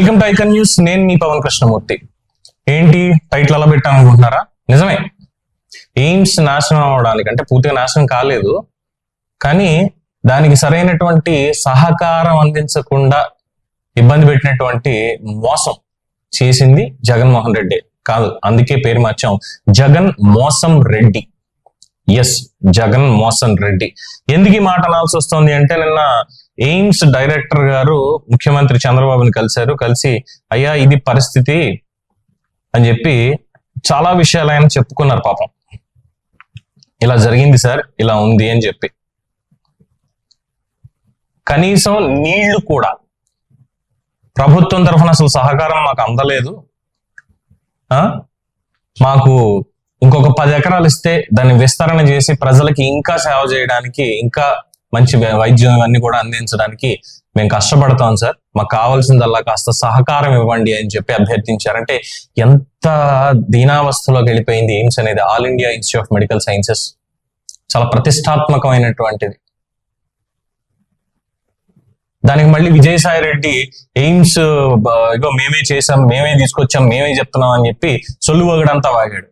Welcome to icon news. నేను మీ పవన్ కృష్ణమూర్తి. ఏంటి? Title అలా పెట్టాను అనుకుంటున్నారా నిజమే. ఎయిమ్స్ నాశనం అవడానికి అంటే పూర్తిగా నాశనం కాలేదు. కానీ దానికి సరైనటువంటి సహకారం అందించకుండా ఇబ్బంది పెట్టినటువంటి మోసం చేసింది జగన్మోహన్ రెడ్డి. కాదు అందుకే పేరు మార్చాం. జగన్ మోసం రెడ్డి. ఎస్ జగన్ మోసన్ రెడ్డి. ఎందుకు ఈ మాట అనాల్సి వస్తుంది అంటే నిన్న ఎయిమ్స్ డైరెక్టర్ గారు ముఖ్యమంత్రి చంద్రబాబుని కలిశారు. కలిసి అయ్యా ఇది పరిస్థితి అని చెప్పి చాలా విషయాలు ఆయన చెప్పుకున్నారు పాపం. ఇలా జరిగింది సార్ ఇలా ఉంది అని చెప్పి. కనీసం నీళ్ళు కూడా ప్రభుత్వం తరఫున అసలు సహకారం మాకు అందలేదు. ఆ? మాకు ఇంకొక పది ఎకరాలు ఇస్తే దాన్ని విస్తరణ చేసి ప్రజలకి ఇంకా సేవ చేయడానికి ఇంకా మంచి వైద్యం ఇవన్నీ కూడా అందించడానికి మేము కష్టపడతాం సార్. మాకు కావాల్సిందల్లా కాస్త సహకారం ఇవ్వండి అని చెప్పి అభ్యర్థించారంటే ఎంత దీనావస్థలోకి వెళ్ళిపోయింది ఎయిమ్స్ అనేది? All India institute of medical sciences. చాలా ప్రతిష్టాత్మకమైనటువంటిది. దానికి మళ్ళీ విజయసాయి రెడ్డి ఎయిమ్స్ ఇగో మేమే చేసాం మేమే తీసుకొచ్చాం మేమే చెప్తున్నాం అని చెప్పి సొల్లు వగడంతా వాగాడు.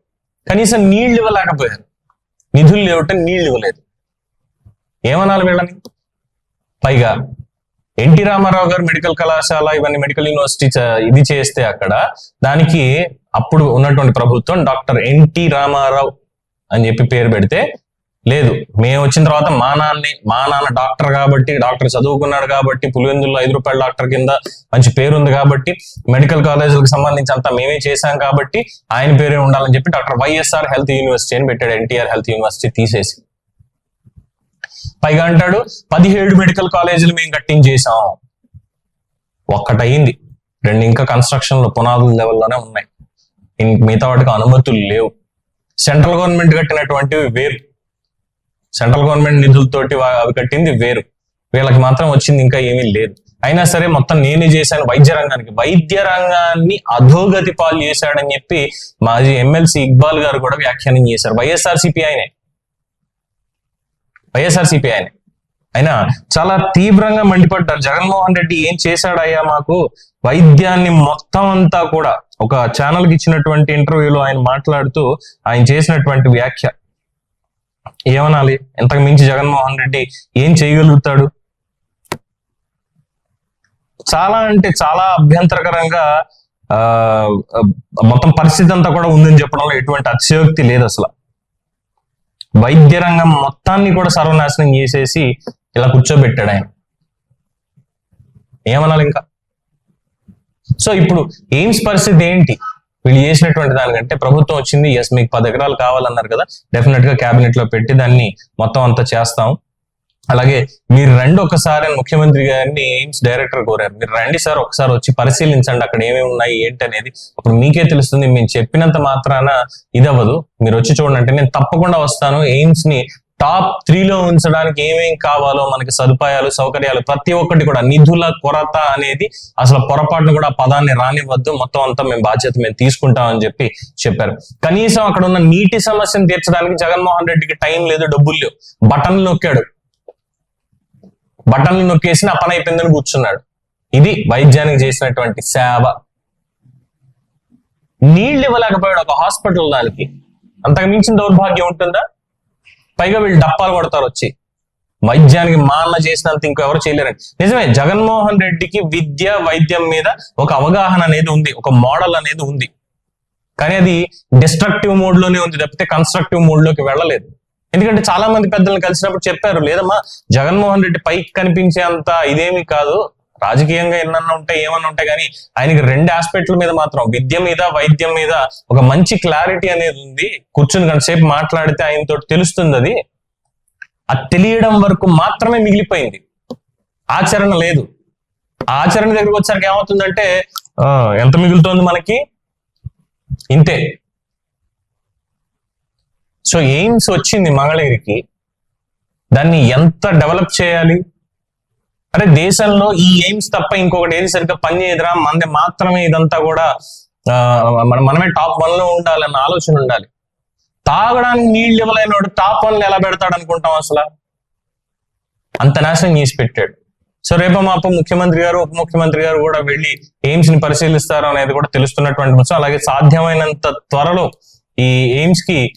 కనీసం నీళ్ళు ఇవ్వలేకపోయారు. నిధులు లేవటం నీళ్ళు ఇవ్వలేదు. ఏమనాలి వీళ్ళని? పైగా ఎన్టీ రామారావు గారు మెడికల్ కళాశాల ఇవన్నీ మెడికల్ యూనివర్సిటీ ఇది చేస్తే అక్కడ దానికి అప్పుడు ఉన్నటువంటి ప్రభుత్వం డాక్టర్ ఎన్టీ రామారావు అని చెప్పి పేరు పెడితే లేదు. మేము వచ్చిన తర్వాత మా నాన్నే మా నాన్న డాక్టర్ కాబట్టి డాక్టర్ చదువుకున్నాడు కాబట్టి పులివెందుల్లో ఐదు రూపాయల డాక్టర్ కింద మంచి పేరు ఉంది కాబట్టి మెడికల్ కాలేజీలకు సంబంధించి అంతా మేమే చేశాం కాబట్టి ఆయన పేరే ఉండాలని చెప్పి డాక్టర్ వైఎస్ఆర్ హెల్త్ యూనివర్సిటీ అని పెట్టాడు. ఎన్టీఆర్ హెల్త్ యూనివర్సిటీ తీసేసి. పైగా అంటాడు పదిహేడు మెడికల్ కాలేజీలు మేము కట్టించేసాం ఒక్కటయింది. రెండు ఇంకా కన్స్ట్రక్షన్లో పునాదుల లెవెల్లోనే ఉన్నాయి. మిగతా వాటికి అనుమతులు లేవు. సెంట్రల్ గవర్నమెంట్ కట్టినటువంటివి వేరు. సెంట్రల్ గవర్నమెంట్ నిధులతోటి అవి కట్టింది వేరు. వీళ్ళకి మాత్రం వచ్చింది ఇంకా ఏమీ లేదు. అయినా సరే మొత్తం నేనే చేశాను వైద్య రంగానికి. వైద్య రంగాన్ని అధోగతి పాలు చేశాడని చెప్పి మాజీ ఎమ్మెల్సీ ఇక్బాల్ గారు కూడా వ్యాఖ్యానం చేశారు. వైఎస్ఆర్సీపీ ఆయనే వైఎస్ఆర్సీపీ ఆయన. అయినా చాలా తీవ్రంగా మండిపడ్డారు. జగన్మోహన్ రెడ్డి ఏం చేశాడయ్యా మాకు? వైద్యాన్ని మొత్తం అంతా కూడా ఒక ఛానల్కి ఇచ్చినటువంటి ఇంటర్వ్యూలో ఆయన మాట్లాడుతూ ఆయన చేసినటువంటి వ్యాఖ్య. ఏమనాలి? ఇంతకు మించి జగన్మోహన్ రెడ్డి ఏం చేయగలుగుతాడు? చాలా అంటే చాలా అభ్యంతరకరంగా ఆ ఆ, మొత్తం పరిస్థితి అంతా కూడా ఉందని చెప్పడంలో ఎటువంటి అతిశయోక్తి లేదు అసలు. వైద్య రంగం మొత్తాన్ని కూడా సర్వనాశనం చేసేసి ఇలా కూర్చోబెట్టాడు ఆయన. ఏమనాలి ఇంకా? సో ఇప్పుడు ఎయిమ్స్ పరిస్థితి ఏంటి? వీళ్ళు చేసినటువంటి దానికంటే ప్రభుత్వం వచ్చింది ఎస్ మీకు పది ఎకరాలు కావాలన్నారు కదా డెఫినెట్గా క్యాబినెట్లో పెట్టి దాన్ని మొత్తం అంతా చేస్తాం. అలాగే మీరు రండి ఒకసారి అని ముఖ్యమంత్రి గారిని ఎయిమ్స్ డైరెక్టర్ కోరారు. మీరు రండి సార్ ఒకసారి వచ్చి పరిశీలించండి అక్కడ ఏమేమి ఉన్నాయి ఏంటి అనేది అప్పుడు మీకే తెలుస్తుంది మేము చెప్పినంత మాత్రాన ఇది అవ్వదు మీరు వచ్చి చూడండి అంటే నేను తప్పకుండా వస్తాను. ఎయిమ్స్ని టాప్ త్రీలో ఉంచడానికి ఏమేం కావాలో మనకి సదుపాయాలు సౌకర్యాలు ప్రతి ఒక్కటి కూడా నిధుల కొరత అనేది అసలు పొరపాటును కూడా పదాన్ని రానివ్వద్దు. మొత్తం అంతా మేము బాధ్యత మేము తీసుకుంటామని చెప్పి చెప్పారు. కనీసం అక్కడ ఉన్న నీటి సమస్యను తీర్చడానికి జగన్మోహన్ రెడ్డికి టైం లేదు డబ్బులు లేవు. బటన్ నొక్కాడు. బటన్లు నొక్కేసి నా పని అయిపోయిందని కూర్చున్నాడు. ఇది వైద్యానికి చేసినటువంటి సేవ. నీళ్ళు ఇవ్వలేకపోయాడు ఒక హాస్పిటల్ దానికి. అంతకు మించిన దౌర్భాగ్యం ఉంటుందా? పైగా వీళ్ళు డప్పాలు కొడతారు వచ్చి. వైద్యానికి మా చేసినంత ఇంకెవరు చేయలేరండి నిజమే జగన్మోహన్ రెడ్డికి విద్య వైద్యం మీద ఒక అవగాహన అనేది ఉంది ఒక మోడల్ అనేది ఉంది. కానీ అది డిస్ట్రక్టివ్ మోడ్లోనే ఉంది తప్పితే కన్స్ట్రక్టివ్ మోడ్లోకి వెళ్ళలేదు. ఎందుకంటే చాలా మంది పెద్దలను కలిసినప్పుడు చెప్పారు లేదమ్మా జగన్మోహన్ రెడ్డి పైకి కనిపించే అంత ఇదేమి కాదు. రాజకీయంగా ఎన్నన్నా ఉంటాయి ఏమన్నా ఉంటాయి కానీ ఆయనకి రెండు ఆస్పెక్ట్ల మీద మాత్రం విద్య మీద వైద్యం మీద ఒక మంచి క్లారిటీ అనేది ఉంది. కూర్చుని గంట సేపు మాట్లాడితే ఆయనతో తెలుస్తుంది అది. అది తెలియడం వరకు మాత్రమే మిగిలిపోయింది. ఆచరణ లేదు. ఆచరణ దగ్గరికి వచ్చరికి ఏమవుతుందంటే ఆ, ఎంత మిగులుతోంది మనకి? ఇంతే. సో ఎయిమ్స్ వచ్చింది మంగళగిరికి. దాన్ని ఎంత డెవలప్ చేయాలి? అరే దేశంలో ఈ ఎయిమ్స్ తప్ప ఇంకొకటి ఏది సరిగ్గా పనిచేయదురా? మనది మాత్రమే ఇదంతా కూడా మన- మనమే టాప్ వన్లో ఉండాలన్న ఆలోచన ఉండాలి. తాగడానికి నీళ్ళు ఇవ్వలేనోడు టాప్ వన్ ఎలా పెడతాడు అనుకుంటాం అసలు? అంత నాశనం చేసి పెట్టాడు. సో రేపు మాప ముఖ్యమంత్రి గారు ఉప ముఖ్యమంత్రి గారు కూడా వెళ్ళి ఎయిమ్స్ని పరిశీలిస్తారు అనేది కూడా తెలుస్తున్నటువంటి అంశం అలాగే సాధ్యమైనంత త్వరలో ఈ ఎయిమ్స్కి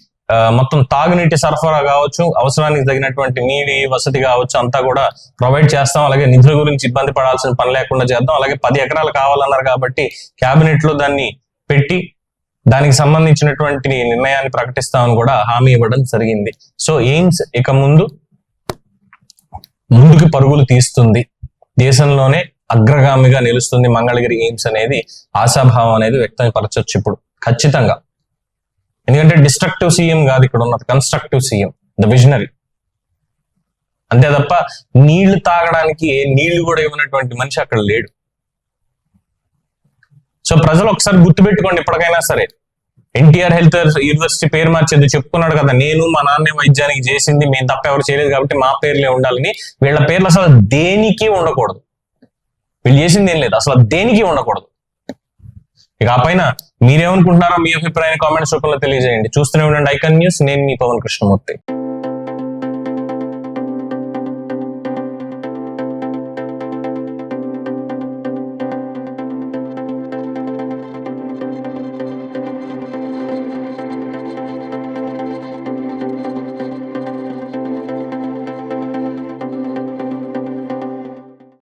మొత్తం తాగునీటి సరఫరా కావచ్చు అవసరానికి తగినటువంటి నీటి వసతి కావచ్చు అంతా కూడా ప్రొవైడ్ చేస్తాం. అలాగే నిధుల గురించి ఇబ్బంది పడాల్సిన పని లేకుండా చేద్దాం. అలాగే పది ఎకరాలు కావాలన్నారు కాబట్టి క్యాబినెట్లో దాన్ని పెట్టి దానికి సంబంధించినటువంటి నిర్ణయాన్ని ప్రకటిస్తామని కూడా హామీ ఇవ్వడం జరిగింది. సో ఎయిమ్స్ ఇక ముందు ముందుకు పరుగులు తీస్తుంది. దేశంలోనే అగ్రగామిగా నిలుస్తుంది మంగళగిరి ఎయిమ్స్ అనేది ఆశాభావం అనేది వ్యక్తపరచొచ్చు ఇప్పుడు. ఖచ్చితంగా. ఎందుకంటే డిస్ట్రక్టివ్ సీఎం కాదు ఇక్కడ ఉన్నది కన్స్ట్రక్టివ్ సీఎం ద విజనరీ అంతే తప్ప నీళ్ళు తాగడానికి నీళ్ళు కూడా ఇవ్వనటువంటి మనిషి అక్కడ లేడు. సో ప్రజలు ఒకసారి గుర్తుపెట్టుకోండి ఇప్పటికైనా సరే. ఎన్టీఆర్ హెల్త్ యూనివర్సిటీ పేరు మార్చేది చెప్పుకున్నాడు కదా నేను మా నాన్న వైద్యానికి చేసింది మేము తప్ప ఎవరు చేయలేదు కాబట్టి మా పేర్లే ఉండాలని వీళ్ళ పేర్లు అసలు దేనికి ఉండకూడదు. వీళ్ళు చేసింది ఏం లేదు అసలు దేనికి ఉండకూడదు. ఇక ఆ పైన మీరేమనుకుంటున్నారో మీ అభిప్రాయాన్ని కామెంట్స్ రూపంలో తెలియజేయండి. చూస్తూనే ఉండండి ఐకన్ న్యూస్. నేను మీ పవన్ కృష్ణమూర్తి.